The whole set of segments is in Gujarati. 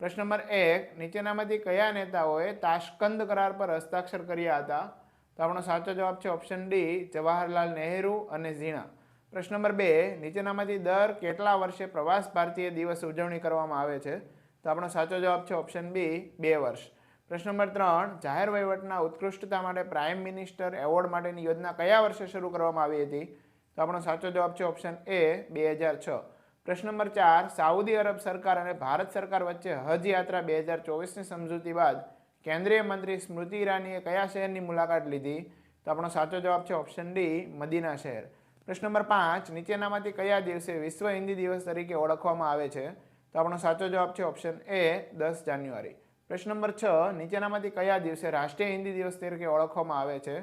પ્રશ્ન નંબર એક, નીચેનામાંથી કયા નેતાઓએ તાશ્કંદ કરાર પર હસ્તાક્ષર કર્યા હતા? તો આપણો સાચો જવાબ છે ઓપ્શન ડી, જવાહરલાલ નહેરુ અને ઝીણા. પ્રશ્ન નંબર બે, નીચેનામાંથી દર કેટલા વર્ષે પ્રવાસ ભારતીય દિવસ ઉજવણી કરવામાં આવે છે? તો આપણો સાચો જવાબ છે ઓપ્શન બી, બે વર્ષ. પ્રશ્ન નંબર ત્રણ, જાહેર વહીવટના ઉત્કૃષ્ટતા માટે પ્રાઇમ મિનિસ્ટર એવોર્ડ માટેની યોજના કયા વર્ષે શરૂ કરવામાં આવી હતી? તો આપણો સાચો જવાબ છે ઓપ્શન એ, બે હજાર છ. પ્રશ્ન નંબર ચાર, સાઉદી અરબ સરકાર અને ભારત સરકાર વચ્ચે હજ યાત્રા બે હજાર ચોવીસની સમજૂતી બાદ કેન્દ્રીય મંત્રી સ્મૃતિ ઈરાનીએ કયા શહેરની મુલાકાત લીધી? તો આપણો સાચો જવાબ છે ઓપ્શન ડી, મદીના શહેર. પ્રશ્ન નંબર પાંચ, નીચેનામાંથી કયા દિવસે વિશ્વ હિન્દી દિવસ તરીકે ઓળખવામાં આવે છે? તો આપણો સાચો જવાબ છે ઓપ્શન એ, દસ જાન્યુઆરી. પ્રશ્ન નંબર છ, નીચેનામાંથી કયા દિવસે રાષ્ટ્રીય હિન્દી દિવસ તરીકે ઓળખવામાં આવે છે?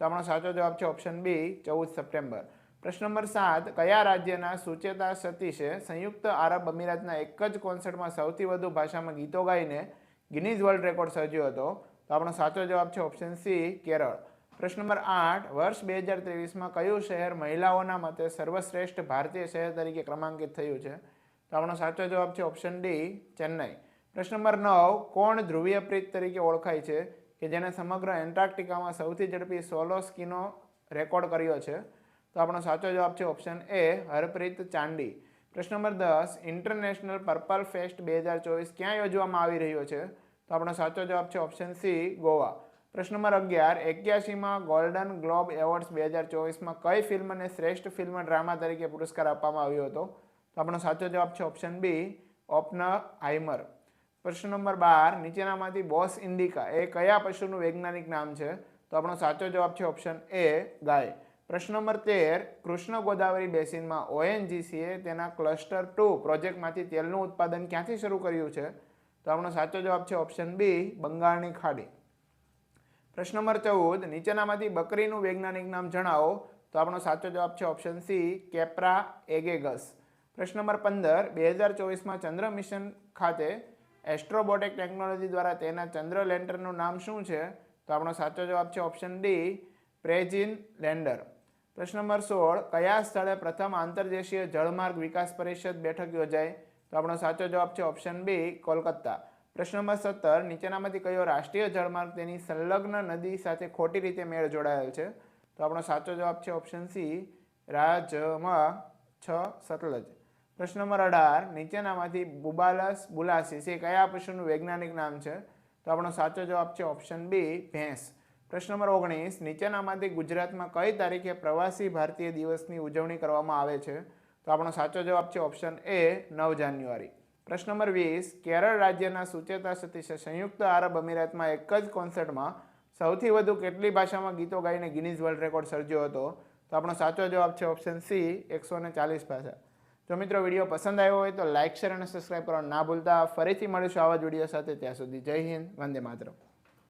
તો આપણો સાચો જવાબ છે ઓપ્શન બી, ચૌદ સપ્ટેમ્બર. પ્રશ્ન નંબર સાત, કયા રાજ્યના સુચેતા સતીશે સંયુક્ત આરબ અમીરાતના એક જ કોન્સર્ટમાં સૌથી વધુ ભાષામાં ગીતો ગાઈને ગિનીઝ વર્લ્ડ રેકોર્ડ સર્જ્યો હતો? તો આપણો સાચો જવાબ છે ઓપ્શન સી, કેરળ. પ્રશ્ન નંબર આઠ, વર્ષ બે હજાર ત્રેવીસમાં કયું શહેર મહિલાઓના મતે સર્વશ્રેષ્ઠ ભારતીય શહેર તરીકે ક્રમાંકિત થયું છે? તો આપણો સાચો જવાબ છે ઓપ્શન ડી, ચેન્નઈ. પ્રશ્ન નંબર નવ, કોણ ધ્રુવીય પ્રીત તરીકે ઓળખાય છે કે જેને સમગ્ર એન્ટાર્કટિકામાં સૌથી ઝડપી સોલો સ્કીનો રેકોર્ડ કર્યો છે? તો આપણો સાચો જવાબ છે ઓપ્શન એ હરપ્રીત ચાંડી. પ્રશ્ન નંબર દસ ઇન્ટરનેશનલ પર્પલ ફેસ્ટ બે હજાર ચોવીસ ક્યાં યોજવામાં આવી રહ્યો છે? તો આપણો સાચો જવાબ છે ઓપ્શન સી ગોવા. પ્રશ્ન નંબર અગિયાર, એક્યાસીમાં ગોલ્ડન ગ્લોબ એવોર્ડ્સ બે હજાર ચોવીસમાં કઈ ફિલ્મને શ્રેષ્ઠ ફિલ્મ ડ્રામા તરીકે પુરસ્કાર આપવામાં આવ્યો હતો? તો આપણો સાચો જવાબ છે ઓપ્શન બી ઓપન હાઇમર પ્રશ્ન નંબર બાર, નીચેનામાંથી બોસ ઇન્ડિકા એ કયા પશુનું વૈજ્ઞાનિક નામ છે? તો આપણો સાચો જવાબ છે ઓપ્શન એ ગાય. પ્રશ્ન નંબર તેર, કૃષ્ણ ગોદાવરી બેસિનમાં ઓએનજીસીએ તેના ક્લસ્ટર ટુ પ્રોજેક્ટમાંથી તેલનું ઉત્પાદન ક્યાંથી શરૂ કર્યું છે? તો આપણો સાચો જવાબ છે ઓપ્શન બી, બંગાળની ખાડી. પ્રશ્ન નંબર ચૌદ, નીચેનામાંથી બકરીનું વૈજ્ઞાનિક નામ જણાવો. તો આપણો સાચો જવાબ છે ઓપ્શન સી, કેપ્રા એગેગસ. પ્રશ્ન નંબર પંદર, બે હજાર ચોવીસમાં ચંદ્ર મિશન ખાતે એસ્ટ્રોબોટેક ટેકનોલોજી દ્વારા તેના ચંદ્ર લેન્ડરનું નામ શું છે? તો આપણો સાચો જવાબ છે ઓપ્શન ડી, પ્રેજિન લેન્ડર. પ્રશ્ન નંબર સોળ, કયા સ્થળે પ્રથમ આંતરદેશીય જળમાર્ગ વિકાસ પરિષદ બેઠક યોજાઈ? તો આપણો સાચો જવાબ છે ઓપ્શન બી, કોલકાતા. પ્રશ્ન નંબર સત્તર, નીચેનામાંથી કયો રાષ્ટ્રીય જળમાર્ગ તેની સંલગ્ન નદી સાથે ખોટી રીતે મેળ જોડાયેલ છે? તો આપણો સાચો જવાબ છે ઓપ્શન સી, રાજમાં છ સતલજ. પ્રશ્ન નંબર અઢાર, નીચેનામાંથી બુબાલસ બુલાસિસ એ કયા પશુનું વૈજ્ઞાનિક નામ છે? તો આપણો સાચો જવાબ છે ઓપ્શન બી, ભેંસ. પ્રશ્ન નંબર ઓગણીસ, નીચેનામાંથી ગુજરાતમાં કઈ તારીખે પ્રવાસી ભારતીય દિવસની ઉજવણી કરવામાં આવે છે? તો આપણો સાચો જવાબ છે ઓપ્શન એ નવ જાન્યુઆરી. પ્રશ્ન નંબર વીસ, કેરળ રાજ્યના સુચેતા સતીશે સંયુક્ત આરબ અમીરાતમાં એક જ કોન્સર્ટમાં સૌથી વધુ કેટલી ભાષામાં ગીતો ગાઈને ગિનીઝ વર્લ્ડ રેકોર્ડ સર્જ્યો હતો? તો આપણો સાચો જવાબ છે ઓપ્શન સી, એકસો ને ચાલીસ ભાષા. જો મિત્રો વીડિયો પસંદ આવ્યો હોય તો લાઇક શેર અને સબસ્ક્રાઈબ કરવાનું ના ભૂલતા. ફરીથી મળીશું આવા જ વીડિયો સાથે. ત્યાં સુધી જય હિન્દ, વંદે માતરમ.